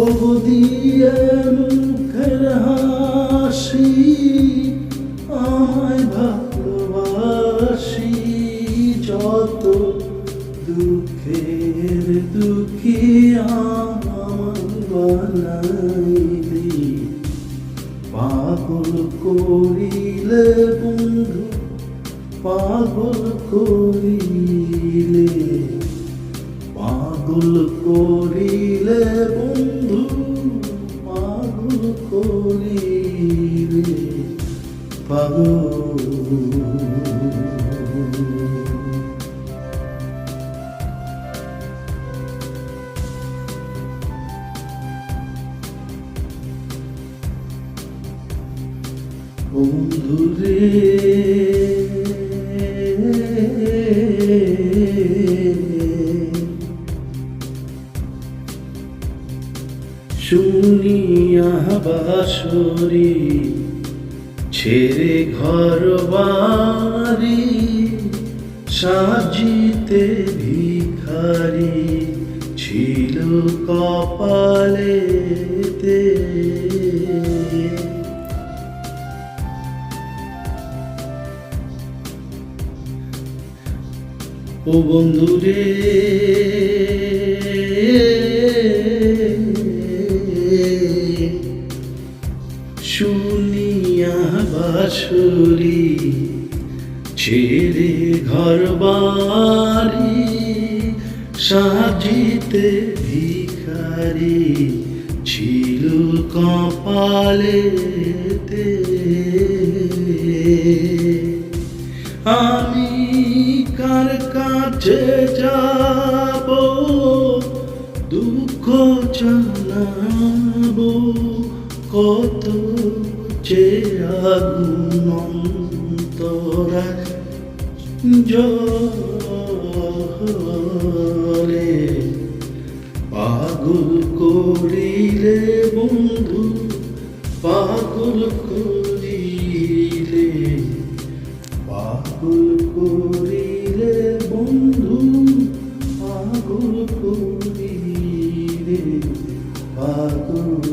তবু দিয়ে মুখের হাসি, আমায় ভালোবাসি যত দুঃখের দুঃখী আমার বানাইলি পাগল করিলে বন্ধু, পাগল করিলে পাগল করিলে বন্ধু। পাগল বন্ধুরে শুনিয়া বাসরি ছেড়ে ঘর বাড়ি সাজিতে ভিখারি ছিল কপালেতে। ও বন্ধুরে শুনিয়া বাসুরি ছেড়ে ঘর বাড়ি, সাজিতে ভিখারি ছিল কপালেতে। আমি কার কাছে যাব, দুঃখ জানাব কত যে আগুন অন্তরায় জলে পাগল করিলে বন্ধু, পাগল করিলে পাগল করিলে বন্ধু, পাগল করিলে, পাগল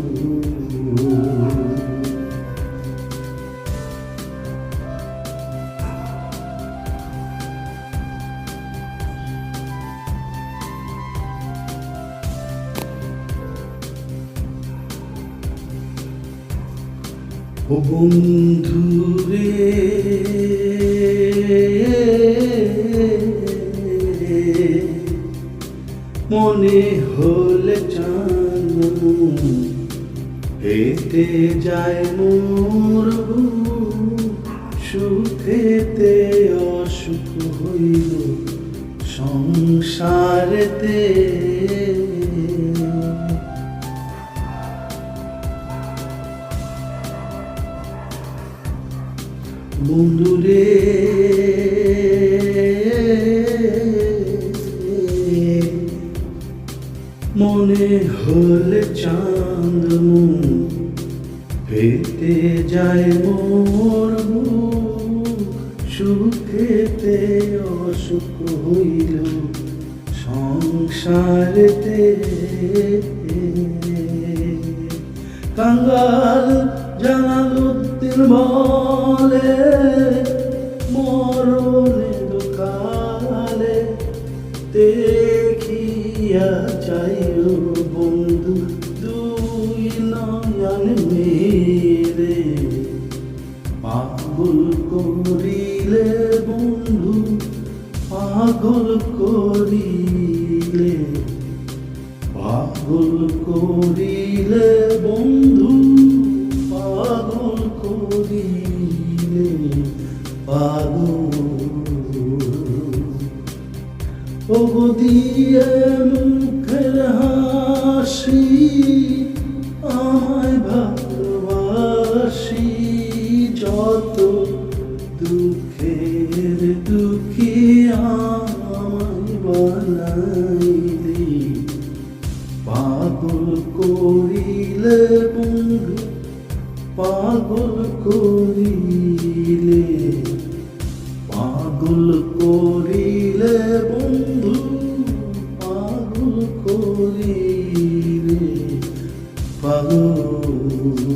ও বন্ধু রে। মনে হলে জানো হেতে যায় মোর সুখেতে অসুখ হইল সংসারেতে। বন্ধুরে। মনে হলে চাঁদ হেতে যায় মোর সুখেতে অসুখ হইল সংসারেতে। কাঙ্গাল জানালুদ্দিন বলে নয়ন মেরে পাগল করিলে বন্ধু পাগল করিলে পাগল করিলে বন্ধু পাগল করিলে পাগল ও দিয়ে মুখের হাসি বানাইলি পাগল করিলে বন্ধু পাগল করিলে পাগল করিলে বন্ধু পাগল করিলে। সাগর